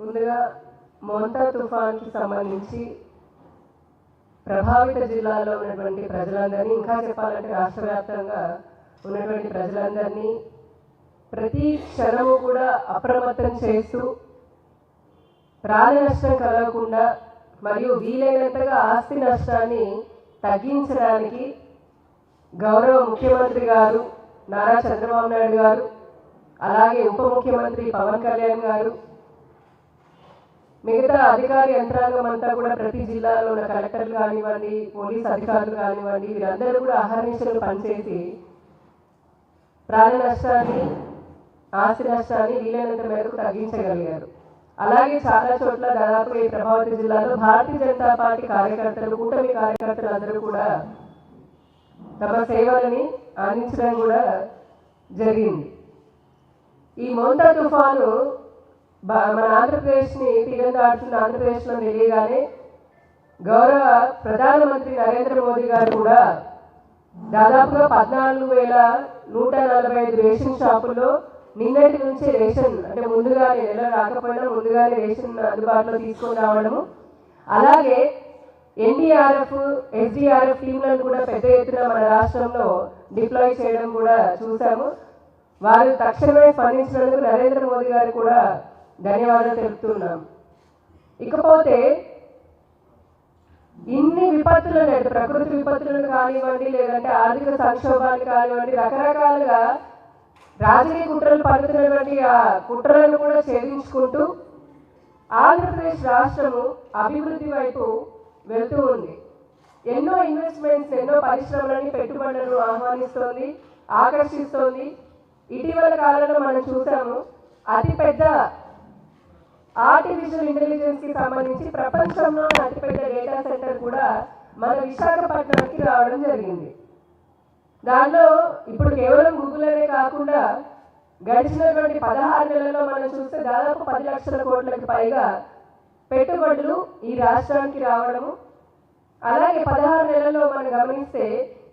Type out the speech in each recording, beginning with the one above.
ముందుగా మోంతా తుఫాన్కి సంబంధించి ప్రభావిత జిల్లాలో ఉన్నటువంటి ప్రజలందరినీ ఇంకా చెప్పాలంటే రాష్ట్ర వ్యాప్తంగా ఉన్నటువంటి ప్రజలందరినీ ప్రతి క్షణము కూడా అప్రమత్తం చేస్తూ ప్రాణ నష్టం కలగకుండా మరియు వీలైనంతగా ఆస్తి నష్టాన్ని తగ్గించడానికి గౌరవ ముఖ్యమంత్రి గారు నారా చంద్రబాబు నాయుడు గారు అలాగే ఉప ముఖ్యమంత్రి పవన్ కళ్యాణ్ గారు మిగతా అధికార యంత్రాంగం అంతా కూడా ప్రతి జిల్లాలో ఉన్న కలెక్టర్లు కానివ్వండి పోలీస్ అధికారులు కానివ్వండి వీరందరూ కూడా అహర్నిశలు పనిచేసి ప్రాణ నష్టాన్ని ఆస్తి నష్టాన్ని వీలైనంత మేరకు తగ్గించగలిగారు. అలాగే చాలా చోట్ల దాదాపు ఈ ప్రభావిత జిల్లాలో భారతీయ జనతా పార్టీ కార్యకర్తలు కూటమి కార్యకర్తలు అందరూ కూడా తమ సేవలని అందించడం కూడా జరిగింది. ఈ మోంతా తుఫాను మన ఆంధ్రప్రదేశ్ని తీరం దాటుతున్న ఆంధ్రప్రదేశ్లో తెలియగానే గౌరవ ప్రధానమంత్రి నరేంద్ర మోదీ గారు కూడా దాదాపుగా పద్నాలుగు వేల నూట నలభై ఐదు రేషన్ షాపుల్లో నిన్నటి నుంచే రేషన్ అంటే ముందుగానే నెల రాకపోయినా ముందుగానే రేషన్ అందుబాటులో తీసుకొని రావడము. అలాగే ఎన్డీఆర్ఎఫ్ ఎస్డీఆర్ఎఫ్ టీంలను కూడా పెద్ద ఎత్తున మన రాష్ట్రంలో డిప్లాయ్ చేయడం కూడా చూసాము వారు తక్షణమే స్పందించినందుకు నరేంద్ర మోదీ గారు కూడా ధన్యవాదాలు తెలుపుతున్నాం. ఇకపోతే ఇన్ని విపత్తులను అంటే ప్రకృతి విపత్తులను కానివ్వండి లేదంటే ఆర్థిక సంక్షోభాన్ని కానివ్వండి రకరకాలుగా రాజకీయ కుట్రలు పడుతున్నటువంటి ఆ కుట్రలను కూడా ఛేదించుకుంటూ ఆంధ్రప్రదేశ్ రాష్ట్రము అభివృద్ధి వైపు వెళ్తూ ఉంది. ఎన్నో ఇన్వెస్ట్మెంట్స్ ఎన్నో పరిశ్రమలని పెట్టుబడులను ఆహ్వానిస్తోంది ఆకర్షిస్తోంది. ఇటీవల కాలంలో మనం చూసాము అతిపెద్ద ఆర్టిఫిషియల్ ఇంటెలిజెన్స్కి సంబంధించి ప్రపంచంలో అతిపెద్ద డేటా సెంటర్ కూడా మన విశాఖపట్నానికి రావడం జరిగింది. దానిలో ఇప్పుడు కేవలం గూగుల్ అనే కాకుండా గడిచినటువంటి పదహారు నెలల్లో మనం చూస్తే దాదాపు పది లక్షల కోట్లకు పైగా పెట్టుబడులు ఈ రాష్ట్రానికి రావడము. అలాగే పదహారు నెలల్లో మనం గమనిస్తే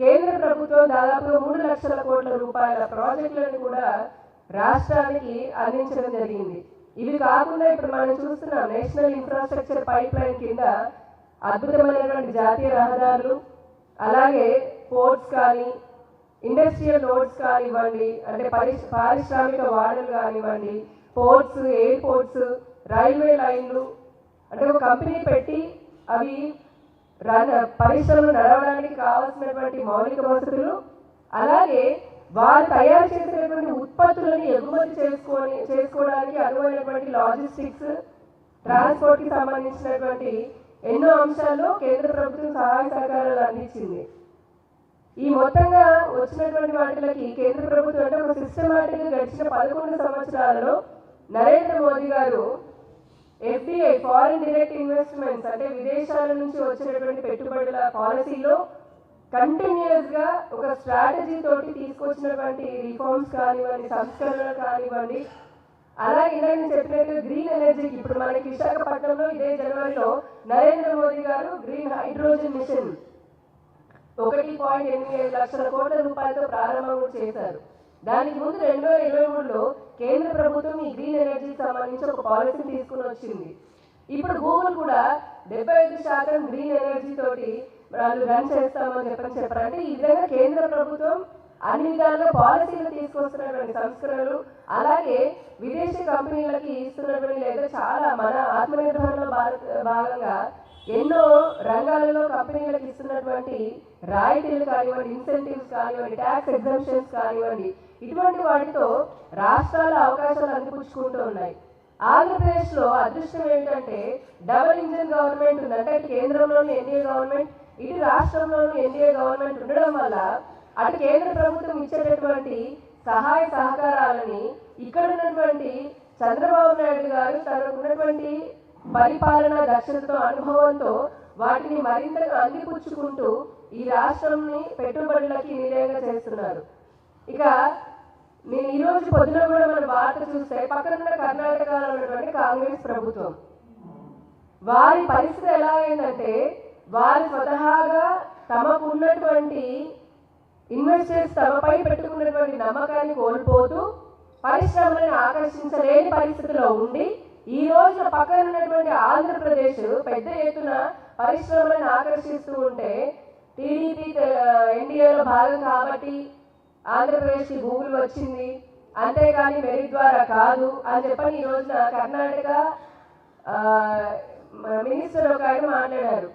కేంద్ర ప్రభుత్వం దాదాపు మూడు లక్షల కోట్ల రూపాయల ప్రాజెక్టులను కూడా రాష్ట్రానికి అందించడం జరిగింది. ఇవి కాకుండా ఇప్పుడు మనం చూస్తున్నాం నేషనల్ ఇన్ఫ్రాస్ట్రక్చర్ పైప్ లైన్ కింద అద్భుతమైనటువంటి జాతీయ రహదారులు అలాగే పోర్ట్స్ కానీ ఇండస్ట్రియల్ రోడ్స్ కానివ్వండి అంటే పరి పారిశ్రామిక వాడలు కానివ్వండి పోర్ట్స్ ఎయిర్పోర్ట్స్ రైల్వే లైన్లు అంటే ఒక కంపెనీ పెట్టి అవి రన్ పరిశ్రమలు నడవడానికి కావాల్సినటువంటి మౌలిక వసతులు అలాగే వారు తయారు చేసినటువంటి ఉత్పత్తులను ఎగుమతి చేసుకొని చేసుకోవడానికి అనువైనటువంటి లాజిస్టిక్స్ ట్రాన్స్పోర్ట్కి సంబంధించినటువంటి ఎన్నో అంశాల్లో కేంద్ర ప్రభుత్వం సహాయ సహకారాలు అందించింది. ఈ మొత్తంగా వచ్చినటువంటి వాటిలకి కేంద్ర ప్రభుత్వం అంటే ఒక సిస్టమాటిక్గా గడిచిన పదకొండు సంవత్సరాలలో నరేంద్ర మోదీ గారు ఎఫ్డిఐ ఫారిన్ డైరెక్ట్ ఇన్వెస్ట్మెంట్స్ అంటే విదేశాల నుంచి వచ్చినటువంటి పెట్టుబడుల పాలసీలో కంటిన్యూస్గా ఒక స్ట్రాటజీ తోటి తీసుకొచ్చినటువంటి రిఫార్మ్స్ కానివ్వండి సంస్కరణలు కానివ్వండి అలాగే ఇందాక నేను చెప్పినట్టు గ్రీన్ ఎనర్జీకి ఇప్పుడు మనకి విశాఖపట్నంలో ఇదే జనవరిలో నరేంద్ర మోదీ గారు గ్రీన్ హైడ్రోజన్ మిషన్ ఒకటి పాయింట్ ఎనిమిది ఐదు లక్షల కోట్ల రూపాయలతో ప్రారంభం చేశారు. దానికి ముందు రెండు వేల ఇరవై మూడులో కేంద్ర ప్రభుత్వం ఈ గ్రీన్ ఎనర్జీకి సంబంధించి ఒక పాలసీని తీసుకుని వచ్చింది. ఇప్పుడు గూగుల్ కూడా డెబ్బై ఐదు శాతం గ్రీన్ ఎనర్జీ తోటి వాళ్ళు రన్ చేస్తామని చెప్పని చెప్పారంటే ఈ విధంగా కేంద్ర ప్రభుత్వం అన్ని విధాలుగా పాలసీలు తీసుకొస్తున్నటువంటి సంస్కరణలు అలాగే విదేశీ కంపెనీలకి ఇస్తున్నటువంటి లేదా చాలా మన ఆత్మనిర్భరలో భాగంగా ఎన్నో రంగాలలో కంపెనీలకు ఇస్తున్నటువంటి రాయితీలు కానివ్వండి ఇన్సెంటివ్స్ కానివ్వండి ట్యాక్స్ ఎగ్జామ్షన్స్ కానివ్వండి ఇటువంటి వాటితో రాష్ట్రాల అవకాశాలు అందిపుచ్చుకుంటూ ఉన్నాయి. ఆంధ్రప్రదేశ్లో అదృష్టం ఏంటంటే డబుల్ ఇంజిన్ గవర్నమెంట్ ఉంది అంటే కేంద్రంలోని ఎన్డీఏ గవర్నమెంట్ ఇటు రాష్ట్రంలోని ఎన్డీఏ గవర్నమెంట్ ఉండడం వల్ల అటు కేంద్ర ప్రభుత్వం ఇచ్చేటటువంటి సహాయ సహకారాలని ఇక్కడ ఉన్నటువంటి చంద్రబాబు నాయుడు గారు తనకున్నటువంటి పరిపాలన దక్షతతో అనుభవంతో వాటిని మరింతగా అందిపుచ్చుకుంటూ ఈ రాష్ట్రంని పెట్టుబడులకి నిలయంగా చేస్తున్నారు. ఇక నేను ఈ రోజు పొద్దున కూడా మన వార్త చూస్తే పక్కనున్న కర్ణాటకలో ఉన్నటువంటి కాంగ్రెస్ ప్రభుత్వం. వారి పరిస్థితి ఎలా అయిందంటే వారు స్వతహాగా తమకు ఉన్నటువంటి ఇన్వెస్టర్స్ తమపై పెట్టుకున్నటువంటి నమ్మకాన్ని కోల్పోతూ పరిశ్రమలను ఆకర్షించలేని పరిస్థితిలో ఉండి ఈ రోజున పక్కన ఉన్నటువంటి ఆంధ్రప్రదేశ్ పెద్ద ఎత్తున పరిశ్రమలను ఆకర్షిస్తూ ఉంటే టీడీపీ ఎన్డీఏలో భాగం కాబట్టి ఆంధ్రప్రదేశ్కి గూగుల్ వచ్చింది. అంతేకాని మెరిట్ ద్వారా కాదు అని చెప్పని ఈ రోజున కర్ణాటక మినిస్టర్ ఒక ఆయన మాట్లాడారు.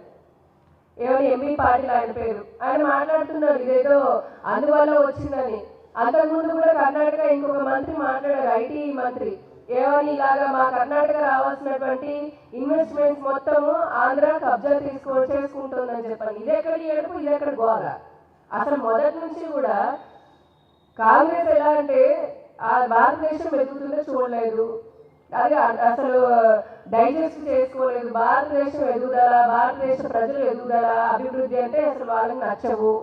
ఏమైనా ఎంపీ పాటిల్ ఆయన పేరు. ఆయన మాట్లాడుతున్నారు ఇదేదో అందువల్ల వచ్చిందని. అంతకుముందు కూడా కర్ణాటక ఇంకొక మంత్రి మాట్లాడారు ఐటీ మంత్రి. ఏమని ఇలాగా మా కర్ణాటక రావాల్సినటువంటి ఇన్వెస్ట్మెంట్స్ మొత్తము ఆంధ్ర కబ్జా తీసుకో చేసుకుంటుందని చెప్పాను ఇది ఎక్కడ ఏడుపు ఇది ఎక్కడ గోల? అసలు మొదటి నుంచి కూడా కాంగ్రెస్ ఎలా అంటే ఆ భారతదేశం ఎదుగుతుందో చూడలేదు. అది అసలు డైజెస్ట్ చేసుకోలేదు. భారతదేశం ఎదుగుదల భారతదేశ ప్రజలు ఎదుగుదల అభివృద్ధి అంటే అసలు వాళ్ళకి నచ్చవు.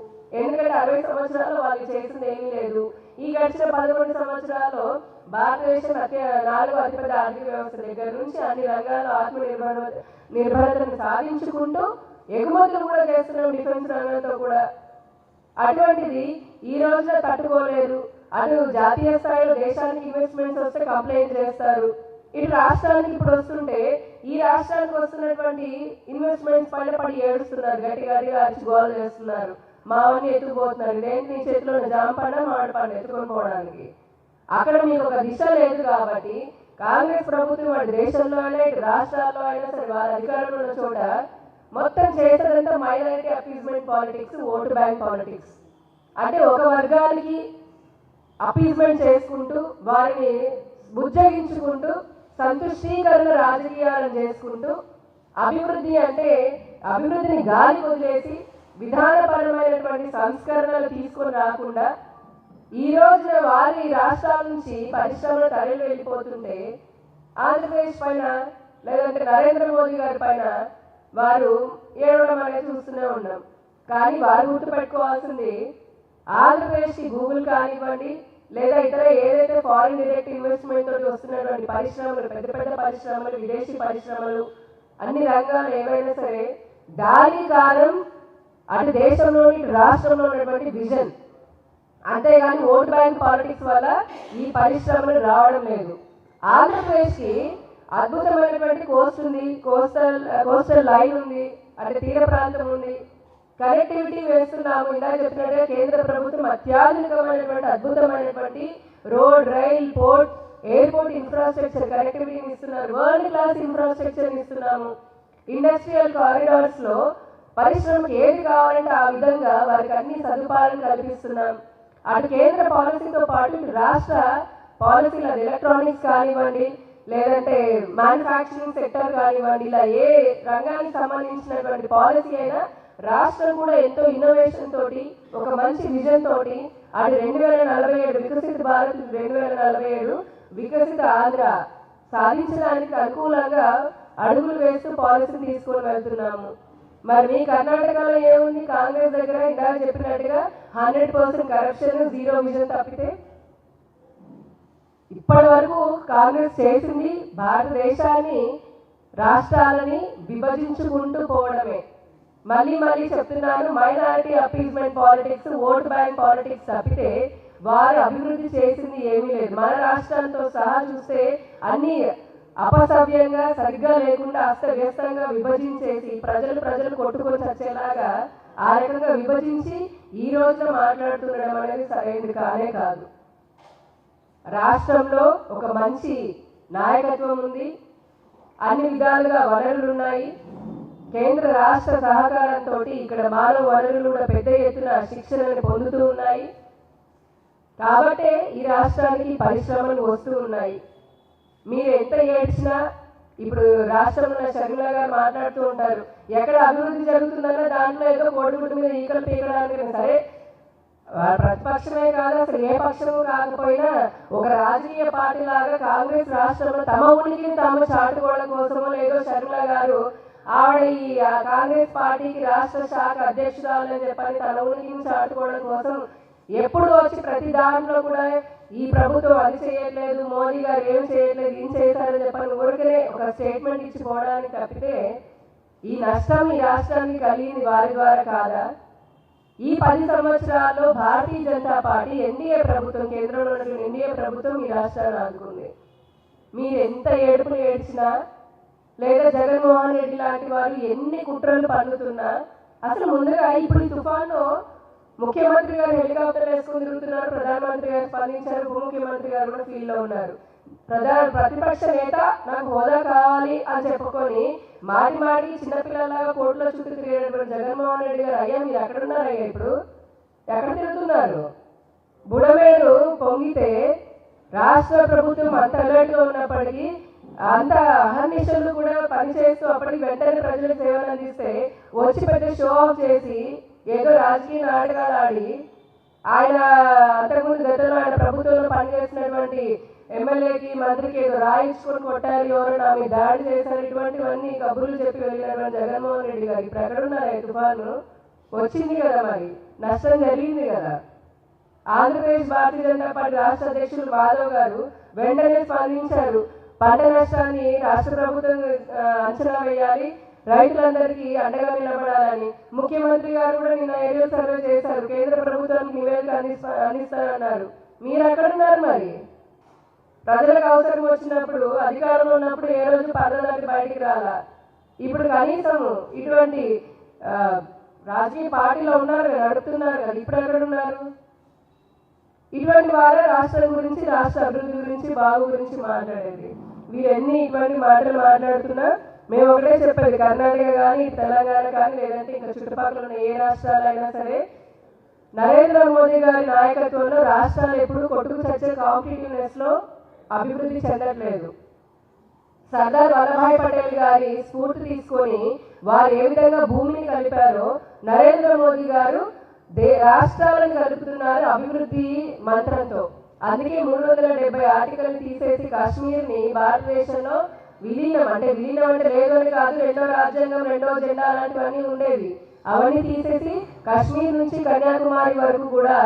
ఎందుకంటే అరవై సంవత్సరాలు వాళ్ళు చేసింది ఏమీ లేదు. ఈ గడిచిన పదకొండు సంవత్సరాల్లో భారతదేశం అతి నాలుగు అతిపెద్ద ఆర్థిక వ్యవస్థ దగ్గర నుంచి అన్ని రంగాల్లో ఆత్మనిర్భర నిర్భరతను సాధించుకుంటూ ఎగుమతులు కూడా చేస్తున్నాం డిఫెన్స్ రంగంతో కూడా అటువంటిది ఈ రోజున తట్టుకోలేరు అటు జాతీయ స్థాయిలో దేశానికి ఇన్వెస్ట్మెంట్స్ వస్తే కంప్లైంట్ చేస్తారు. ఇటు రాష్ట్రానికి ఇప్పుడు వస్తుంటే ఈ రాష్ట్రానికి వస్తున్నటువంటి ఇన్వెస్ట్మెంట్స్ పైన పడి ఏడుస్తున్నారు గట్టి గట్టిగా అరిచి గోల చేస్తున్నారు. మావన్నీ ఎత్తుకుపోతున్నారు. ఇదేంటి నీ చేతిలో ఉన్న జామ మామిడి పండు ఎత్తుకొని పోవడానికి? అక్కడ మీకు ఒక దిశ లేదు కాబట్టి కాంగ్రెస్ ప్రభుత్వం వాటి దేశంలో అయినా ఇటు రాష్ట్రాల్లో అయినా సరే వాళ్ళ అధికారంలో ఉన్న చోట మొత్తం చేసేదంతా minority appeasement politics vote bank politics. అంటే ఒక వర్గానికి అపీజ్మెంట్ చేసుకుంటూ వారిని బుజ్జగించుకుంటూ సంతుష్టీకరణ రాజకీయాలను చేసుకుంటూ అభివృద్ధి అంటే అభివృద్ధిని గాలి వదిలేసి విధానపరమైనటువంటి సంస్కరణలు తీసుకొని రాకుండా ఈ రోజున వారి రాష్ట్రాల నుంచి పరిశ్రమలు తరలి వెళ్ళిపోతుంటే ఆంధ్రప్రదేశ్ పైన లేదంటే నరేంద్ర మోదీ గారి పైన వారు ఏడవడం అనేది చూస్తూనే ఉన్నాం. కానీ వారు గుర్తుపెట్టుకోవాల్సింది ఆంధ్రప్రదేశ్కి గూగుల్ కానివ్వండి లేదా ఇతర ఏదైతే ఫారిన్ డైరెక్ట్ ఇన్వెస్ట్మెంట్ తోటి వస్తున్నటువంటి పరిశ్రమలు పెద్ద పెద్ద పరిశ్రమలు విదేశీ పరిశ్రమలు అన్ని రంగాలు ఏవైనా సరే దాని కారణం అటు దేశంలోని రాష్ట్రంలో ఉన్నటువంటి విజన్ అంతేగాని ఓట్ బ్యాంక్ పాలిటిక్స్ వల్ల ఈ పరిశ్రమలు రావడం లేదు. ఆంధ్రప్రదేశ్కి అద్భుతమైనటువంటి కోస్ట్ ఉంది కోస్టల్ కోస్టల్ లైన్ ఉంది అంటే తీర ప్రాంతం ఉంది. కనెక్టివిటీ వేస్తున్నాము. ఇలా చెప్పినట్టుగా కేంద్ర ప్రభుత్వం అత్యాధునికమైనటువంటి అద్భుతమైనటువంటి road rail port airport infrastructure కనెక్టివిటీని ఇస్తున్నారు. వరల్డ్ క్లాస్ ఇన్ఫ్రాస్ట్రక్చర్ని ఇస్తున్నాము. ఇండస్ట్రియల్ కారిడార్స్లో పరిశ్రమకు ఏది కావాలంటే ఆ విధంగా వారికి అన్ని సదుపాయాలను కల్పిస్తున్నాం. అటు కేంద్ర పాలసీతో పాటు రాష్ట్ర పాలసీలు అది ఎలక్ట్రానిక్స్ కానివ్వండి లేదంటే మ్యానుఫ్యాక్చరింగ్ సెక్టర్ కానివ్వండి ఇలా ఏ రంగానికి సంబంధించినటువంటి పాలసీ అయినా రాష్ట్రం కూడా ఎంతో ఇన్నోవేషన్ తోటి ఒక మంచి విజన్ తోటి అది రెండు వేల నలభై ఏడు వికసిత భారత్ రెండు వేల నలభై ఏడు వికసిత ఆంధ్ర సాధించడానికి అనుకూలంగా అడుగులు వేస్తూ పాలసీని తీసుకొని వెళ్తున్నాము. మరి మీ కర్ణాటకలో ఏముంది? కాంగ్రెస్ దగ్గర ఇందాక చెప్పినట్టుగా hundred percent corruption zero vision తప్పితే ఇప్పటి వరకు కాంగ్రెస్ చేసింది భారతదేశాన్ని రాష్ట్రాలని విభజించుకుంటూ పోవడమే. మళ్ళీ మళ్ళీ చెప్తున్నాను minority appeasement politics vote bank politics తప్పితే వారు అభివృద్ధి చేసింది ఏమీ లేదు. మన రాష్ట్రాలతో సహా చూస్తే అన్ని అపసవ్యంగా సరిగ్గా లేకుండా అస్తవ్యస్తంగా విభజించేసి ప్రజలు ప్రజలు కొట్టుకొని చచ్చేలాగా ఆ రకంగా విభజించి ఈ రోజున మాట్లాడుతుండడం అనేది సరైనది కానే కాదు. రాష్ట్రంలో ఒక మంచి నాయకత్వం ఉంది. అన్ని విధాలుగా వనరులు ఉన్నాయి కేంద్ర రాష్ట్ర సహకారంతో ఇక్కడ మానవ వనరులు కూడా పెద్ద ఎత్తున శిక్షణను పొందుతూ ఉన్నాయి. కాబట్టే ఈ రాష్ట్రానికి పరిశ్రమలు వస్తూ ఉన్నాయి. మీరు ఎంత ఏడ్చినా ఇప్పుడు రాష్ట్రంలో ఉన్న షర్మిల గారు మాట్లాడుతూ ఉంటారు ఎక్కడ అభివృద్ధి జరుగుతుందన్న దాంట్లో ఏదో కోడిగుడ్డు మీద ఈకలు పీకడానికి సరే వారు ప్రతిపక్షమే కాదు అసలు ఏ పక్షము కాకపోయినా ఒక రాజకీయ పార్టీ లాగా కాంగ్రెస్ రాష్ట్రంలో తమ ఉనికిని తాము చాటుకోవడం కోసమో లేదో షర్మిల గారు ఆవిడ ఈ కాంగ్రెస్ పార్టీకి రాష్ట్ర శాఖ అధ్యక్షురాలని చెప్పని తన ఉనికిని చాటుకోవడం కోసం ఎప్పుడు వచ్చి ప్రతి దాంట్లో కూడా ఈ ప్రభుత్వం అది చేయట్లేదు మోదీ గారు ఏం చేయట్లేదు ఏం చేశారని చెప్పని ఊరికనే ఒక స్టేట్మెంట్ ఇచ్చి పోవడానికి తప్పితే ఈ నష్టం ఈ రాష్ట్రానికి కలిగింది వారి ద్వారా కాదా? ఈ పది సంవత్సరాల్లో భారతీయ జనతా పార్టీ ఎన్డీఏ ప్రభుత్వం కేంద్రంలో ఉన్నటువంటి ఎన్డీఏ ప్రభుత్వం ఈ రాష్ట్రాన్ని ఆదుకుంది. మీరు ఎంత ఏడుపులు ఏడ్చినా లేదా జగన్మోహన్ రెడ్డి లాంటి వారు ఎన్ని కుట్రలు పన్నుతున్నా అసలు ముందుగా ఇప్పుడు ఈ తుఫాను ముఖ్యమంత్రి గారు హెలికాప్టర్ వేసుకుని తిరుగుతున్నారు ప్రధానమంత్రి గారు స్పందించారు ఉప ముఖ్యమంత్రి గారు కూడా ఫీల్డ్లో ఉన్నారు. ప్రధాన ప్రతిపక్ష నేత నాకు హోదా కావాలి అని చెప్పుకొని మాటి మాటికి చిన్నపిల్లలాగా కోర్టులో చుట్టూ తిరిగేటటువంటి జగన్మోహన్ రెడ్డి గారు అయ్యా మీరు ఎక్కడున్నారు ఇప్పుడు? ఎక్కడ తిరుగుతున్నారు? బుడమేరు పొంగితే రాష్ట్ర ప్రభుత్వం అంత అలర్ట్గా ఉన్నప్పటికీ అంత అహర్నిశలు కూడా పనిచేస్తూ అప్పటికి వెంటనే ప్రజలకు సేవలు అందిస్తే వచ్చి పెద్ద షో ఆఫ్ చేసి ఏదో రాజకీయ నాటకాలు ఆడి ఆయన అంతకుముందు గతంలో ఆయన ప్రభుత్వంలో పనిచేసినటువంటి ఎమ్మెల్యేకి మంత్రికి ఏదో రాయించుకొని కొట్టారు ఎవరు నా మీద దాడి చేశారు ఇటువంటివన్నీ కబుర్లు చెప్పి వెళ్ళినటువంటి జగన్మోహన్ రెడ్డి గారు. ఇప్పుడు ఎక్కడున్నారు తుఫాను? వచ్చింది కదా మరి. నష్టం జరిగింది కదా. ఆంధ్రప్రదేశ్ భారతీయ జనతా పార్టీ రాష్ట్ర అధ్యక్షులు మాధవ్ గారు వెంటనే స్పందించారు. పంట నష్టాన్ని రాష్ట్ర ప్రభుత్వం అంచనా వేయాలి. రైతులందరికీ అండగా నిలబడాలని ముఖ్యమంత్రి గారు కూడా నిన్న ఏరియల్ సర్వే చేశారు. కేంద్ర ప్రభుత్వానికి నివేదిక అందిస్తా అందిస్తారన్నారు మీరు ఎక్కడున్నారు మరి? ప్రజలకు అవసరం వచ్చినప్పుడు అధికారంలో ఉన్నప్పుడు ఏ రోజు పదవి బయటికి రాలా? ఇప్పుడు కనీసం ఇటువంటి రాజకీయ పార్టీలో ఉన్నారు కదా నడుపుతున్నారు కదా ఇప్పుడు ఎక్కడ ఉన్నారు ఇటువంటి వారే రాష్ట్రం గురించి రాష్ట్ర అభివృద్ధి గురించి బాగు గురించి మాట్లాడేది. వీరెన్ని ఇటువంటి మాటలు మాట్లాడుతున్నా మేము ఒకటే చెప్పేది కర్ణాటక కానీ తెలంగాణ కానీ లేదంటే ఇంకా చుట్టుపక్కల ఉన్న ఏ రాష్ట్రాలైనా సరే నరేంద్ర మోదీ గారి నాయకత్వంలో రాష్ట్రాలు ఎప్పుడు కొట్టుకు చచ్చే కాంపిటేటివ్నెస్లో అభివృద్ధి చెందట్లేదు. సర్దార్ వల్లభాయ్ పటేల్ గారి స్ఫూర్తి తీసుకొని వారు ఏ విధంగా భూమిని కలిపారో నరేంద్ర మోదీ గారు దే రాష్ట్రాలను కలుపుతున్నారు అభివృద్ధి మంత్రంతో. అందుకే మూడు వందల డెబ్బై ఆర్టికల్ తీసేసి కాశ్మీర్ని భారతదేశంలో విలీనం అంటే విలీనం అంటే లేదు అని కాదు రెండో రాజ్యాంగం రెండో జెండా అలాంటివన్నీ ఉండేవి. అవన్నీ తీసేసి కాశ్మీర్ నుంచి కన్యాకుమారి వరకు కూడా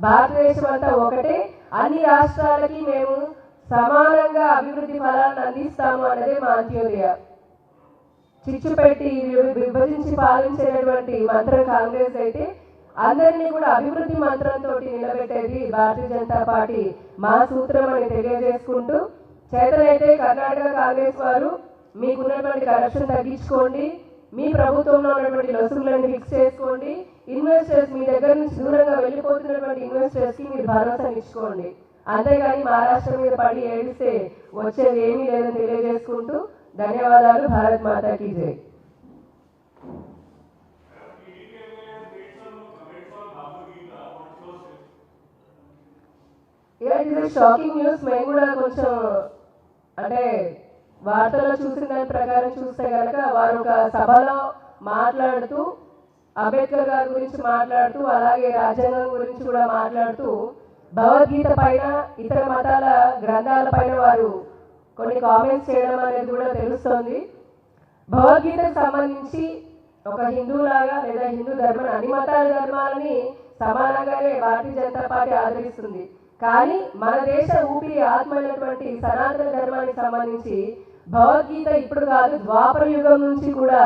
భారతదేశం అంతా ఒకటే. అన్ని రాష్ట్రాలకి మేము సమానంగా అభివృద్ధి ఫలాలను అందిస్తాము అన్నదే మా అంత్యోదయ. చిచ్చు పెట్టి విభజించి పాలించేటటువంటి మంత్రం కాంగ్రెస్ అయితే అందరినీ కూడా అభివృద్ధి మంత్రంతో నిలబెట్టేది భారతీయ జనతా పార్టీ మా సూత్రం అని తెలియజేసుకుంటూ చేతనైతే కర్ణాటక కాంగ్రెస్ వారు మీకున్నటువంటి కరప్షన్ తగ్గించుకోండి మీ ప్రభుత్వంలో ఉన్నటువంటి లొసుగులను ఫిక్స్ చేసుకోండి ఇన్వెస్టర్స్ మీ దగ్గర నుంచి దూరంగా వెళ్ళిపోతున్నటువంటి ఇన్వెస్టర్స్కి మీరు భరోసా ఇచ్చుకోండి. అంతేగాని మహారాష్ట్ర మీద పడి ఏడిస్తే వచ్చేది ఏమీ లేదని తెలియజేసుకుంటూ ధన్యవాదాలు భారత్ మాతాకి జై. ఇట్ ఇస్ షాకింగ్ న్యూస్ మేము కూడా కొంచెం అంటే వార్తల్లో చూసిన దాని ప్రకారం చూస్తే కనుక వారు ఒక సభలో మాట్లాడుతూ అంబేద్కర్ గారి గురించి మాట్లాడుతూ అలాగే రాజ్యాంగం గురించి కూడా మాట్లాడుతూ భగవద్గీత పైన ఇతర మతాల గ్రంథాల పైన వారు కొన్ని కామెంట్స్ చేయడం అనేది కూడా తెలుస్తోంది. భగవద్గీతకు సంబంధించి ఒక హిందూలాగా లేదా హిందూ ధర్మాన్ని అన్ని మతాల ధర్మాలని సమానంగానే భారతీయ జనతా పార్టీ ఆదరిస్తుంది. కానీ మన దేశ ఊపిరి ఆత్మ అయినటువంటి సనాతన ధర్మానికి సంబంధించి భగవద్గీత ఇప్పుడు కాదు ద్వాపర యుగం నుంచి కూడా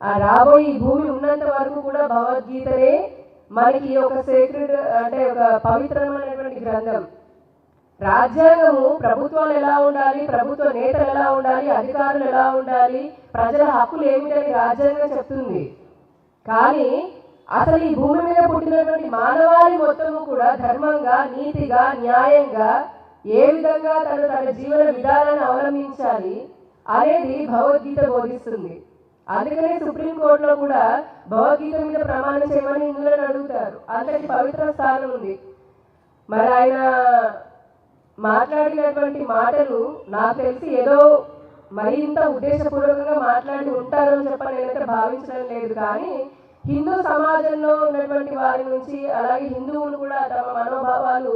ఆ రాబోయే ఈ భూమి ఉన్నంత వరకు కూడా భగవద్గీతనే మనకి ఒక సేక్రెడ్ అంటే ఒక పవిత్రమైనటువంటి గ్రంథం. రాజ్యాంగము ప్రభుత్వాలు ఎలా ఉండాలి ప్రభుత్వ నేతలు ఎలా ఉండాలి అధికారులు ఎలా ఉండాలి ప్రజల హక్కులు ఏమిటని రాజ్యాంగం చెప్తుంది. కానీ అసలు ఈ భూమి మీద పుట్టినటువంటి మానవాళి మొత్తము కూడా ధర్మంగా నీతిగా న్యాయంగా ఏ విధంగా తను తన జీవన విధానాన్ని అవలంబించాలి అనేది భగవద్గీత బోధిస్తుంది. అందుకనే సుప్రీంకోర్టులో కూడా భగవద్గీత మీద ప్రమాణం చేయమని హిందువులను అడుగుతారు. అంతటి పవిత్ర స్థానం ఉంది. మరి ఆయన మాట్లాడినటువంటి మాటలు నాకు తెలిసి ఏదో మరింత ఉద్దేశపూర్వకంగా మాట్లాడి ఉంటారని చెప్పని నేనైతే భావించడం లేదు. కానీ హిందూ సమాజంలో ఉన్నటువంటి వారి నుంచి అలాగే హిందువులు కూడా తమ మనోభావాలు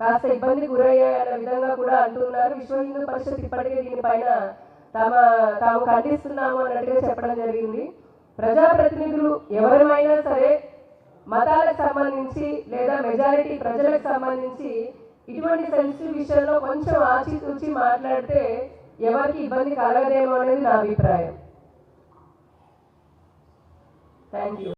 కాస్త ఇబ్బంది గురయ్యాయన్న విధంగా కూడా అంటున్నారు. విశ్వ హిందూ పరిషత్ ఇప్పటికే దీనిపైన తమ తాము ఖండిస్తున్నాము అన్నట్టుగా చెప్పడం జరిగింది. ప్రజాప్రతినిధులు ఎవరమైనా సరే మతాలకు సంబంధించి లేదా మెజారిటీ ప్రజలకు సంబంధించి ఇటువంటి సెన్సిటివ్ విషయంలో కొంచెం ఆచితూచి మాట్లాడితే ఎవరికి ఇబ్బంది కలగదేమో అనేది నా అభిప్రాయం. Thank you.